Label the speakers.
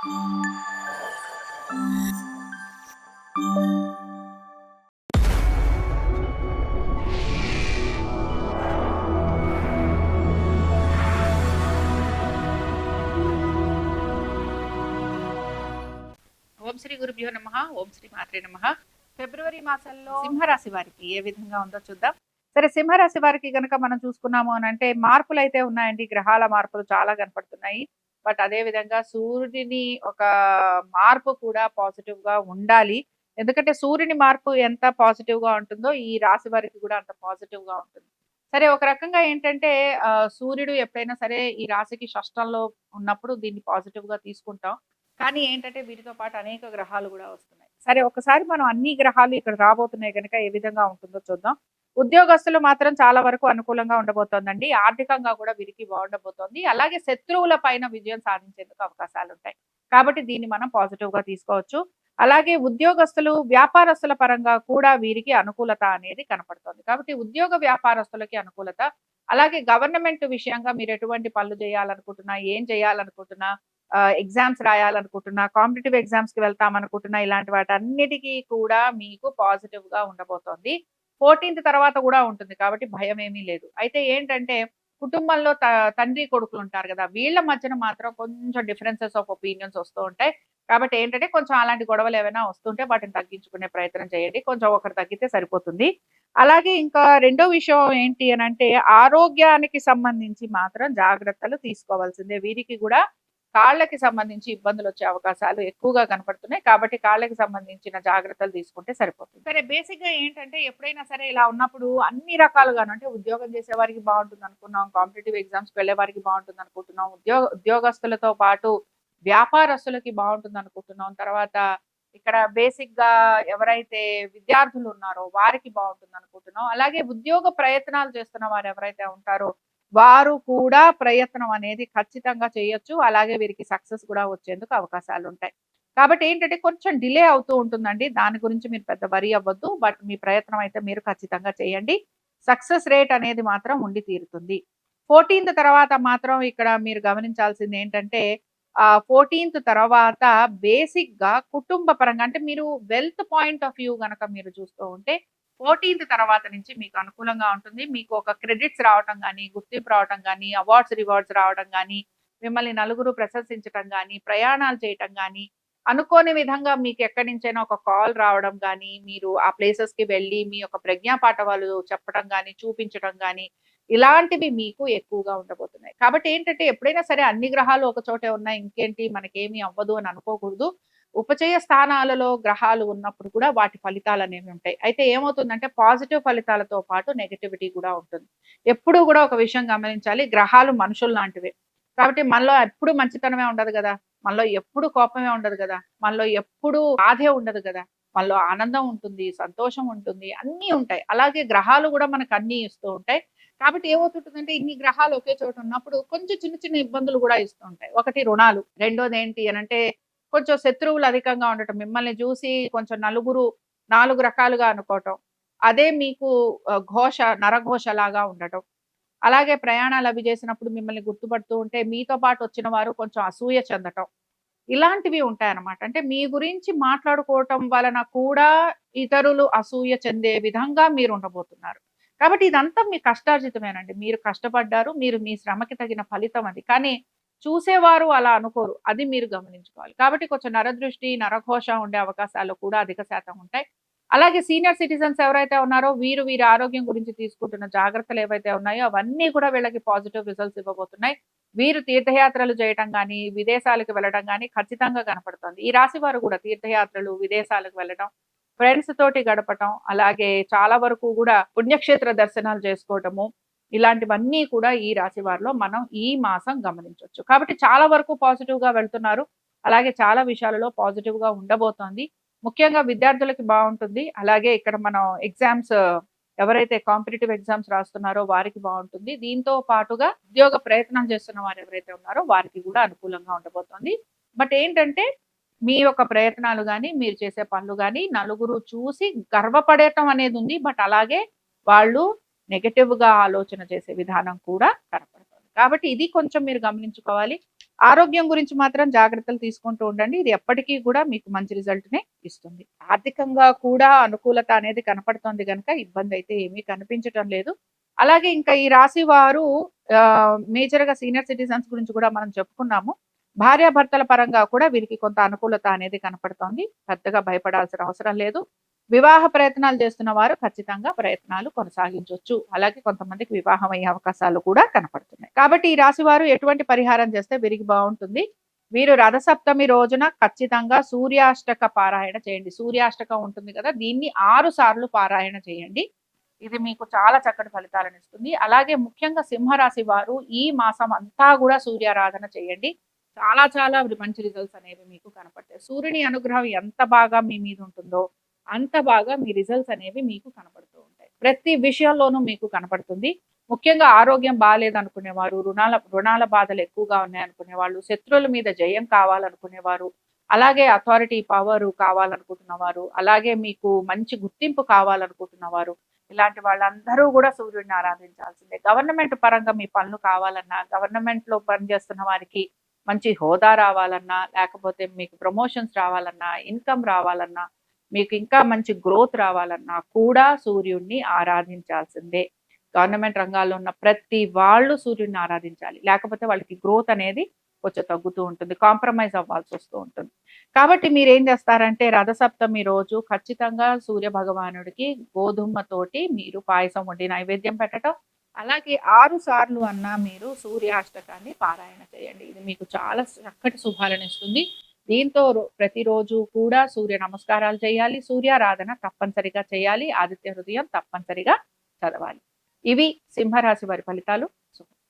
Speaker 1: ఓం శ్రీ గురుభ్యో నమ ఓం శ్రీ మాత్రే నమ. ఫిబ్రవరి మాసంలో సింహరాశి వారికి ఏ విధంగా ఉందో చూద్దాం. సరే సింహరాశి వారికి గనక మనం చూసుకున్నాము అని అంటే మార్పులు అయితే ఉన్నాయండి గ్రహాల మార్పులు చాలా కనపడుతున్నాయి. బట్ అదే విధంగా సూర్యుడిని ఒక మార్పు కూడా పాజిటివ్గా ఉండాలి. ఎందుకంటే సూర్యుని మార్పు ఎంత పాజిటివ్గా ఉంటుందో ఈ రాశి వారికి కూడా అంత పాజిటివ్గా ఉంటుంది. సరే ఒక రకంగా ఏంటంటే సూర్యుడు ఎప్పుడైనా సరే ఈ రాశికి షష్టంలో ఉన్నప్పుడు దీన్ని పాజిటివ్గా తీసుకుంటాం. కానీ ఏంటంటే వీటితో పాటు అనేక గ్రహాలు కూడా వస్తున్నాయి. సరే ఒకసారి మనం అన్ని గ్రహాలు ఇక్కడ రాబోతున్నాయి కనుక ఏ విధంగా ఉంటుందో చూద్దాం. ఉద్యోగస్తులు మాత్రం చాలా వరకు అనుకూలంగా ఉండబోతోందండి. ఆర్థికంగా కూడా వీరికి బాగుండబోతోంది. అలాగే శత్రువుల పైన విజయం సాధించేందుకు అవకాశాలు ఉంటాయి కాబట్టి దీన్ని మనం పాజిటివ్గా తీసుకోవచ్చు. అలాగే ఉద్యోగస్తులు వ్యాపారస్తుల పరంగా కూడా వీరికి అనుకూలత అనేది కనపడుతుంది. కాబట్టి ఉద్యోగ వ్యాపారస్తులకి అనుకూలత అలాగే గవర్నమెంట్ విషయంగా మీరు ఎటువంటి పనులు చేయాలనుకుంటున్నా ఏం చేయాలనుకుంటున్నా ఎగ్జామ్స్ రాయాలనుకుంటున్నా కాంపిటేటివ్ ఎగ్జామ్స్కి వెళ్తామనుకుంటున్నా ఇలాంటి వాటన్నిటికీ కూడా మీకు పాజిటివ్గా ఉండబోతోంది. ఫోర్టీన్త్ తర్వాత కూడా ఉంటుంది కాబట్టి భయం ఏమీ లేదు. అయితే ఏంటంటే కుటుంబంలో త- తండ్రి కొడుకులు ఉంటారు కదా వీళ్ళ మధ్యన మాత్రం కొంచెం డిఫరెన్సెస్ ఆఫ్ ఒపీనియన్స్ వస్తూ ఉంటాయి. కాబట్టి ఏంటంటే కొంచెం అలాంటి గొడవలు ఏమైనా వస్తుంటే వాటిని తగ్గించుకునే ప్రయత్నం చేయండి. కొంచెం ఒకరు తగ్గితే సరిపోతుంది. అలాగే ఇంకా రెండో విషయం ఏంటి అని అంటే ఆరోగ్యానికి సంబంధించి మాత్రం జాగ్రత్తలు తీసుకోవాల్సిందే. వీరికి కూడా కాళ్ళకి సంబంధించి ఇబ్బందులు వచ్చే అవకాశాలు ఎక్కువగా కనపడుతున్నాయి. కాబట్టి కాళ్ళకి సంబంధించిన జాగ్రత్తలు తీసుకుంటే సరిపోతుంది. సరే బేసిక్గా ఏంటంటే ఎప్పుడైనా సరే ఇలా ఉన్నప్పుడు అన్ని రకాలుగాను అంటే ఉద్యోగం చేసే వారికి బాగుంటుంది అనుకున్నాం కాంపిటేటివ్ ఎగ్జామ్స్ వెళ్ళే వారికి బాగుంటుంది అనుకుంటున్నాం ఉద్యోగ ఉద్యోగస్తులతో పాటు వ్యాపారస్తులకి బాగుంటుంది అనుకుంటున్నాం. తర్వాత ఇక్కడ బేసిక్గా ఎవరైతే విద్యార్థులు ఉన్నారో వారికి బాగుంటుంది అనుకుంటున్నాం. అలాగే ఉద్యోగ ప్రయత్నాలు చేస్తున్న వారు ఎవరైతే ఉంటారో వారు కూడా ప్రయత్నం అనేది ఖచ్చితంగా చేయొచ్చు. అలాగే వీరికి సక్సెస్ కూడా వచ్చేందుకు అవకాశాలు ఉంటాయి కాబట్టి ఏంటంటే కొంచెం డిలే అవుతూ ఉంటుందండి. దాని గురించి మీరు పెద్ద వరి అవ్వద్దు. బట్ మీ ప్రయత్నం అయితే మీరు ఖచ్చితంగా చేయండి. సక్సెస్ రేట్ అనేది మాత్రం ఉండి తీరుతుంది. ఫోర్టీన్త్ తర్వాత మాత్రం ఇక్కడ మీరు గమనించాల్సింది ఏంటంటే ఆ ఫోర్టీన్త్ తర్వాత బేసిక్గా కుటుంబ పరంగా అంటే మీరు వెల్త్ పాయింట్ ఆఫ్ వ్యూ గనక మీరు చూస్తూ ఉంటే ఫోర్టీన్త్ తర్వాత నుంచి మీకు అనుకూలంగా ఉంటుంది. మీకు ఒక క్రెడిట్స్ రావటం కానీ గుర్తింపు రావటం కానీ అవార్డ్స్ రివార్డ్స్ రావడం కానీ మిమ్మల్ని నలుగురు ప్రశంసించటం కానీ ప్రయాణాలు చేయటం కానీ అనుకోని విధంగా మీకు ఎక్కడి నుంచైనా ఒక కాల్ రావడం కానీ మీరు ఆ ప్లేసెస్కి వెళ్ళి మీ యొక్క ప్రజ్ఞాపాఠవాలు చెప్పడం కానీ చూపించడం కానీ ఇలాంటివి మీకు ఎక్కువగా ఉండబోతున్నాయి. కాబట్టి ఏంటంటే ఎప్పుడైనా సరే అన్ని గ్రహాలు ఒక చోటే ఉన్నాయి ఇంకేంటి మనకేమీ అవ్వదు అని అనుకోకూడదు. ఉపచయ స్థానాలలో గ్రహాలు ఉన్నప్పుడు కూడా వాటి ఫలితాలు అనేవి ఉంటాయి. అయితే ఏమవుతుందంటే పాజిటివ్ ఫలితాలతో పాటు నెగటివిటీ కూడా ఉంటుంది. ఎప్పుడు కూడా ఒక విషయం గమనించాలి గ్రహాలు మనుషులు లాంటివే. కాబట్టి మనలో ఎప్పుడు మంచితనమే ఉండదు కదా? మనలో ఎప్పుడు కోపమే ఉండదు కదా? మనలో ఎప్పుడు బాధే ఉండదు కదా? మనలో ఆనందం ఉంటుంది సంతోషం ఉంటుంది అన్నీ ఉంటాయి. అలాగే గ్రహాలు కూడా మనకు అన్నీ ఇస్తూ ఉంటాయి. కాబట్టి ఏమవుతుంటుందంటే ఇన్ని గ్రహాలు ఒకే చోట ఉన్నప్పుడు కొంచెం చిన్న చిన్న ఇబ్బందులు కూడా ఇస్తూ ఉంటాయి. ఒకటి రుణాలు. రెండోది ఏంటి అని అంటే కొంచెం శత్రువులు అధికంగా ఉండటం మిమ్మల్ని చూసి కొంచెం నలుగురు నాలుగు రకాలుగా అనుకోవటం అదే మీకు ఘోష నరఘోష లాగా ఉండటం. అలాగే ప్రయాణాలు అవి చేసినప్పుడు మిమ్మల్ని గుర్తుపడుతూ ఉంటే మీతో పాటు వచ్చిన వారు కొంచెం అసూయ చెందటం. ఇలాంటివి ఉంటాయన్నమాట. అంటే మీ గురించి మాట్లాడుకోవటం వలన కూడా ఇతరులు అసూయ చెందే విధంగా మీరు ఉండబోతున్నారు. కాబట్టి ఇదంతా మీ కష్టార్జితమేనండి. మీరు కష్టపడ్డారు మీరు మీ శ్రమకి తగిన ఫలితం అది. కానీ చూసేవారు అలా అనుకోరు. అది మీరు గమనించుకోవాలి. కాబట్టి కొంచెం నరదృష్టి నరఘోష ఉండే అవకాశాలు కూడా అధిక శాతం ఉంటాయి. అలాగే సీనియర్ సిటిజన్స్ ఎవరైతే ఉన్నారో వీరు వీరి ఆరోగ్యం గురించి తీసుకుంటున్న జాగ్రత్తలు ఏవైతే ఉన్నాయో అవన్నీ కూడా వీళ్ళకి పాజిటివ్ రిజల్ట్స్ ఇవ్వబోతున్నాయి. వీరు తీర్థయాత్రలు చేయటం కానీ విదేశాలకు వెళ్ళడం కానీ ఖచ్చితంగా కనపడుతుంది. ఈ రాశి వారు కూడా తీర్థయాత్రలు విదేశాలకు వెళ్ళడం ఫ్రెండ్స్ తోటి గడపటం అలాగే చాలా వరకు కూడా పుణ్యక్షేత్ర దర్శనాలు చేసుకోవటము ఇలాంటివన్నీ కూడా ఈ రాశి వారిలో మనం ఈ మాసం గమనించవచ్చు. కాబట్టి చాలా వరకు పాజిటివ్గా వెళ్తున్నారు. అలాగే చాలా విషయాలలో పాజిటివ్గా ఉండబోతోంది. ముఖ్యంగా విద్యార్థులకి బాగుంటుంది. అలాగే ఇక్కడ మనం ఎగ్జామ్స్ ఎవరైతే కాంపిటేటివ్ ఎగ్జామ్స్ రాస్తున్నారో వారికి బాగుంటుంది. దీంతో పాటుగా ఉద్యోగ ప్రయత్నం చేస్తున్న వారు ఎవరైతే ఉన్నారో వారికి కూడా అనుకూలంగా ఉండబోతోంది. బట్ ఏంటంటే మీ యొక్క ప్రయత్నాలు కానీ మీరు చేసే పనులు కానీ నలుగురు చూసి గర్వపడటం అనేది ఉంది. బట్ అలాగే వాళ్ళు నెగటివ్గా ఆలోచన చేసే విధానం కూడా కనపడుతుంది. కాబట్టి ఇది కొంచెం మీరు గమనించుకోవాలి. ఆరోగ్యం గురించి మాత్రం జాగ్రత్తలు తీసుకుంటూ ఉండండి. ఇది ఎప్పటికీ కూడా మీకు మంచి రిజల్ట్నే ఇస్తుంది. ఆర్థికంగా కూడా అనుకూలత అనేది కనపడుతుంది కనుక ఇబ్బంది అయితే ఏమీ కనిపించటం లేదు. అలాగే ఇంకా ఈ రాశి వారు మేజర్గా సీనియర్ సిటిజన్స్ గురించి కూడా మనం చెప్పుకున్నాము. భార్యాభర్తల పరంగా కూడా వీరికి కొంత అనుకూలత అనేది కనపడుతోంది. పెద్దగా భయపడాల్సిన అవసరం లేదు. వివాహ ప్రయత్నాలు చేస్తున్న వారు ఖచ్చితంగా ప్రయత్నాలు కొనసాగించవచ్చు అలాగే కొంతమందికి వివాహం అయ్యే అవకాశాలు కూడా కనపడుతున్నాయి. కాబట్టి ఈ రాశి వారు ఎటువంటి పరిహారం చేస్తే విరిగి బాగుంటుంది? వీరు రథసప్తమి రోజున ఖచ్చితంగా సూర్యాష్టక పారాయణ చేయండి. సూర్యాష్టకం ఉంటుంది కదా దీన్ని ఆరు సార్లు పారాయణ చేయండి. ఇది మీకు చాలా చక్కటి ఫలితాలను ఇస్తుంది. అలాగే ముఖ్యంగా సింహరాశి వారు ఈ మాసం అంతా కూడా సూర్యారాధన చేయండి. చాలా చాలా మంచి రిజల్ట్స్ అనేవి మీకు కనపడతాయి. సూర్యుని అనుగ్రహం ఎంత బాగా మీ మీద ఉంటుందో అంత బాగా మీ రిజల్ట్స్ అనేవి మీకు కనపడుతూ ఉంటాయి. ప్రతి విషయంలోనూ మీకు కనపడుతుంది ముఖ్యంగా ఆరోగ్యం బాగాలేదనుకునేవారు రుణాల రుణాల బాధలు ఎక్కువగా ఉన్నాయనుకునే వాళ్ళు శత్రువుల మీద జయం కావాలనుకునేవారు అలాగే అథారిటీ పవర్ కావాలనుకుంటున్నవారు అలాగే మీకు మంచి గుర్తింపు కావాలనుకుంటున్నవారు ఇలాంటి వాళ్ళందరూ కూడా సూర్యుడిని ఆరాధించాల్సిందే. గవర్నమెంట్ పరంగా మీ పనులు కావాలన్నా గవర్నమెంట్లో పనిచేస్తున్న వారికి మంచి హోదా రావాలన్నా లేకపోతే మీకు ప్రమోషన్స్ రావాలన్నా ఇన్కమ్ రావాలన్నా మీకు ఇంకా మంచి గ్రోత్ రావాలన్నా కూడా సూర్యుడిని ఆరాధించాల్సిందే. గవర్నమెంట్ రంగాల్లో ఉన్న ప్రతి వాళ్ళు సూర్యుడిని ఆరాధించాలి. లేకపోతే వాళ్ళకి గ్రోత్ అనేది కొంచెం తగ్గుతూ ఉంటుంది. కాంప్రమైజ్ అవ్వాల్సి వస్తూ ఉంటుంది. కాబట్టి మీరు ఏం చేస్తారంటే రథసప్తమి రోజు ఖచ్చితంగా సూర్య భగవానుడికి గోధుమతోటి మీరు పాయసం వండి నైవేద్యం పెట్టడం అలాగే ఆరు సార్లు అన్నా మీరు సూర్యాష్టకాన్ని పారాయణ చేయండి. ఇది మీకు చాలా చక్కటి శుభాలను ఇస్తుంది. దీంతో ప్రతిరోజు కూడా సూర్య నమస్కారాలు చేయాలి సూర్యారాధన తప్పనిసరిగా చేయాలి ఆదిత్య హృదయం తప్పనిసరిగా చదవాలి. ఇవి సింహరాశి వారి ఫలితాలు.